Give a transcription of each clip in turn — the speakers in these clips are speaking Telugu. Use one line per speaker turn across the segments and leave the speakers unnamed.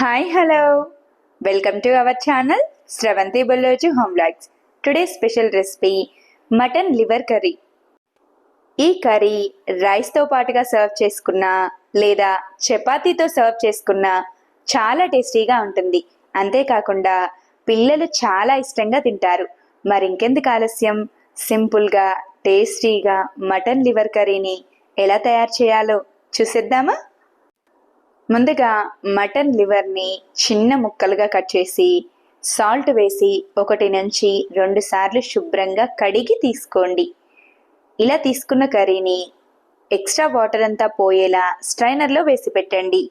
Hi hello welcome to our channel Sravanthi Bolloju home logs today special recipe mutton liver curry ఈ కర్రీ రైస్తో పాటుగా సర్వ్ చేసుకున్న లేదా చపాతీతో సర్వ్ చేసుకున్న చాలా టేస్టీగా ఉంటుంది. అంతేకాకుండా పిల్లలు చాలా ఇష్టంగా తింటారు. మరింకెందుకు ఆలస్యం? సింపుల్గా టేస్టీగా మటన్ లివర్ కర్రీని ఎలా తయారు చేయాలో చూసేద్దామా? ముందుగా మటన్ లివర్ని చిన్న ముక్కలుగా కట్ చేసి సాల్ట్ వేసి ఒకటి నుంచి రెండు సార్లు శుభ్రంగా కడిగి తీసుకోండి. ఇలా తీసుకున్న కర్రీని ఎక్స్ట్రా వాటర్ అంతా పోయేలా స్ట్రైనర్లో వేసి పెట్టండి.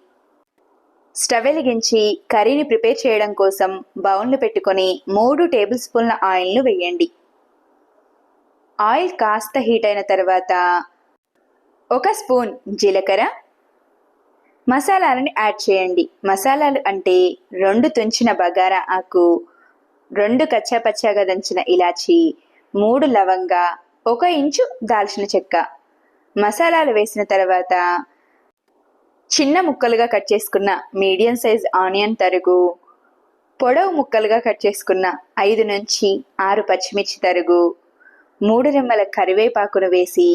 స్టవ్ వెలిగించి కర్రీని ప్రిపేర్ చేయడం కోసం బౌన్లు పెట్టుకొని మూడు టేబుల్ స్పూన్ల ఆయిల్ను వేయండి. ఆయిల్ కాస్త హీట్ అయిన తర్వాత ఒక స్పూన్ జీలకర్ర మసాలాలను యాడ్ చేయండి. మసాలాలు అంటే రెండు తుంచిన బగారా ఆకు రెండు కచ్చాపచ్చాగా దంచిన ఇలాచి మూడు లవంగా ఒక ఇంచు దాల్చిన చెక్క. మసాలాలు వేసిన తర్వాత చిన్న ముక్కలుగా కట్ చేసుకున్న మీడియం సైజ్ ఆనియన్ తరుగు పొడవు ముక్కలుగా కట్ చేసుకున్న ఐదు నుంచి ఆరు పచ్చిమిర్చి తరుగు మూడు రెమ్మల కరివేపాకును వేసి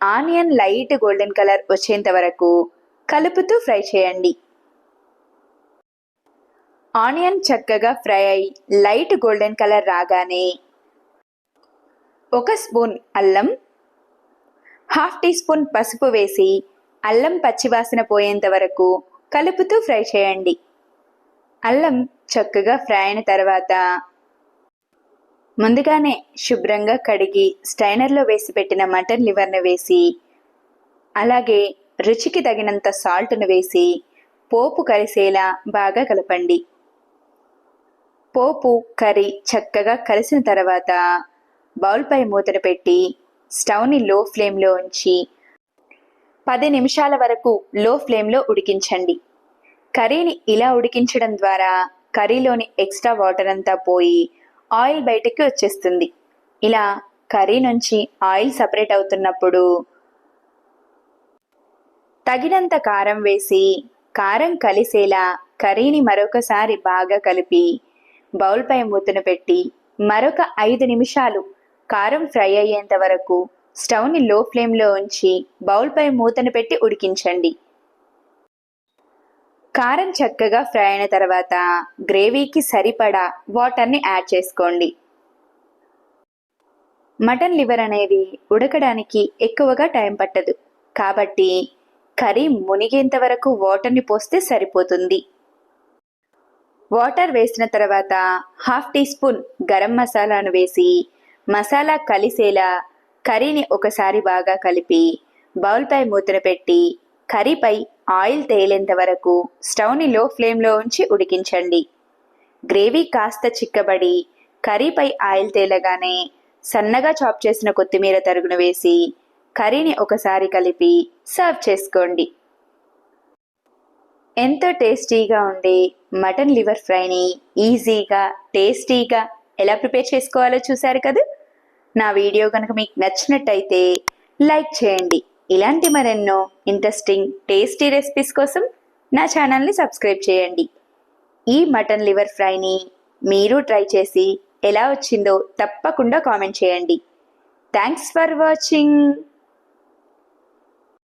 ఆనియన్ లైట్ గోల్డెన్ కలర్ వచ్చేంత వరకు కలుపుతూ ఫ్రై చేయండి. ఆనియన్ చక్కగా ఫ్రై అయి లైట్ గోల్డెన్ కలర్ రాగానే ఒక స్పూన్ అల్లం హాఫ్ టీ స్పూన్ పసుపు వేసి అల్లం పచ్చివాసన పోయేంత వరకు కలుపుతూ ఫ్రై చేయండి. అల్లం చక్కగా ఫ్రై అయిన తర్వాత ముందుగానే శుభ్రంగా కడిగి స్టైనర్లో వేసి పెట్టిన మటన్ లివర్ను వేసి అలాగే రుచికి తగినంత సాల్ట్ను వేసి పోపు కలిసేలా బాగా కలపండి. పోపు కర్రీ చక్కగా కలిసిన తర్వాత బౌల్పై మూతను పెట్టి స్టవ్ని లో ఫ్లేమ్లో ఉంచి పది నిమిషాల వరకు లో ఫ్లేమ్లో ఉడికించండి. కర్రీని ఇలా ఉడికించడం ద్వారా కర్రీలోని ఎక్స్ట్రా వాటర్ అంతా పోయి ఆయిల్ బయటకి వచ్చేస్తుంది. ఇలా కర్రీ నుంచి ఆయిల్ సపరేట్ అవుతున్నప్పుడు తగినంత కారం వేసి కారం కలిసేలా కర్రీని మరొకసారి బాగా కలిపి బౌల్పై మూతను పెట్టి మరొక ఐదు నిమిషాలు కారం ఫ్రై అయ్యేంత వరకు స్టవ్ని లో ఫ్లేమ్లో ఉంచి బౌల్పై మూతను పెట్టి ఉడికించండి. కారం చక్కగా ఫ్రై అయిన తర్వాత గ్రేవీకి సరిపడా వాటర్ని యాడ్ చేసుకోండి. మటన్ లివర్ అనేది ఉడకడానికి ఎక్కువగా టైం పట్టదు. కాబట్టి కర్రీ మునిగేంత వరకు వాటర్ని పోస్తే సరిపోతుంది. వాటర్ వేసిన తర్వాత హాఫ్ టీ స్పూన్ గరం మసాలాను వేసి మసాలా కలిసేలా కర్రీని ఒకసారి బాగా కలిపి బౌల్పై మూతను పెట్టి కర్రీపై ఆయిల్ తేలేంత వరకు స్టవ్ని లో ఫ్లేమ్లో ఉంచి ఉడికించండి. గ్రేవీ కాస్త చిక్కబడి కర్రీపై ఆయిల్ తేలగానే సన్నగా చాప్ చేసిన కొత్తిమీర తరుగును వేసి కర్రీని ఒకసారి కలిపి సర్వ్ చేసుకోండి. ఎంతో టేస్టీగా ఉండే మటన్ లివర్ ఫ్రైని ఈజీగా టేస్టీగా ఎలా ప్రిపేర్ చేసుకోవాలో చూశారు కదా? నా వీడియో కనుక మీకు నచ్చినట్టయితే లైక్ చేయండి. ఇలాంటి మరెన్నో ఇంట్రెస్టింగ్ టేస్టీ రెసిపీస్ కోసం నా ఛానల్ని సబ్స్క్రైబ్ చేయండి. ఈ మటన్ లివర్ ఫ్రైని మీరు ట్రై చేసి ఎలా వచ్చిందో తప్పకుండా కామెంట్ చేయండి. Thanks for watching.